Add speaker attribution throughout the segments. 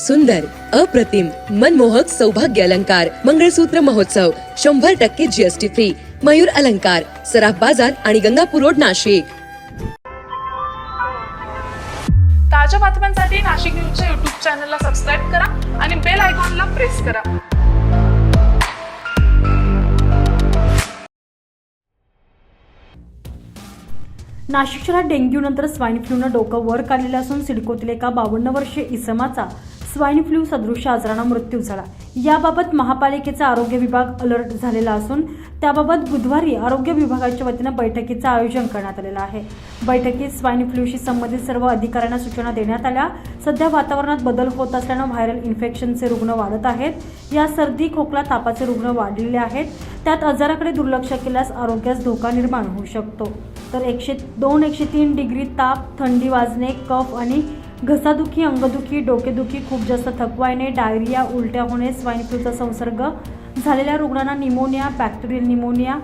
Speaker 1: सुंदर अप्रतिम मनमोहक सौभाग्य अलंकार मंगळसूत्र महोत्सव शंभर टक्के जीएसटी फ्री मयूर अलंकार सराफ बाजार आणि गंगापूर रोड नाशिक.
Speaker 2: ताज्या बातम्यांसाठी नाशिक न्यूजच्या युट्यूब चॅनलला सबस्क्राईब करा आणि बेल आयकॉनला प्रेस करा.
Speaker 3: नाशिक शहरात डेंग्यूनंतर स्वाईन फ्लूनं डोकं वर काढलेलं असून सिडकोतील एका बावन्न वर्षीय इसमाचा स्वाईन फ्लू सदृश्य आजारानं मृत्यू झाला. याबाबत महापालिकेचा आरोग्य विभाग अलर्ट झालेला असून त्याबाबत बुधवारी आरोग्य विभागाच्या वतीनं बैठकीचं आयोजन करण्यात आलेलं आहे. बैठकीत स्वाईन फ्लूशी संबंधित सर्व अधिकाऱ्यांना सूचना देण्यात आल्या. सध्या वातावरणात बदल होत असल्यानं व्हायरल इन्फेक्शनचे रुग्ण वाढत आहेत. या सर्दी खोकला तापाचे रुग्ण वाढलेले आहेत. त्यात आजाराकडे दुर्लक्ष केल्यास आरोग्यास धोका निर्माण होऊ शकतो. तर एकशे दोन एकशे तीन डिग्री ताप थंडी वाजणे कफ आणि घसादुखी अंगदुखी डोकेदुखी खूप जास्त थकवा येणे डायरिया उलट्या होणे स्वाईन फ्लूचा संसर्ग झालेल्या रुग्णांना निमोनिया बॅक्टेरियल निमोनिया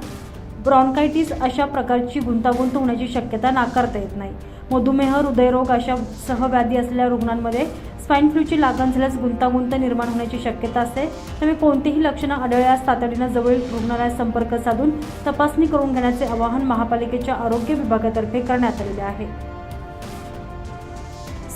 Speaker 3: ब्रॉन्कायटिस अशा प्रकारची गुंतागुंत होण्याची शक्यता नाकारता येत नाही. मधुमेह हृदयरोग अशा सहव्याधी असलेल्या रुग्णांमध्ये स्वाईन फ्लूची लागण झाल्यास गुंतागुंत निर्माण होण्याची शक्यता असते. त्यामुळे कोणतीही लक्षणं आढळल्यास तातडीनं जवळील रुग्णालयात संपर्क साधून तपासणी करून घेण्याचे आवाहन महापालिकेच्या आरोग्य विभागातर्फे करण्यात आलेले आहे.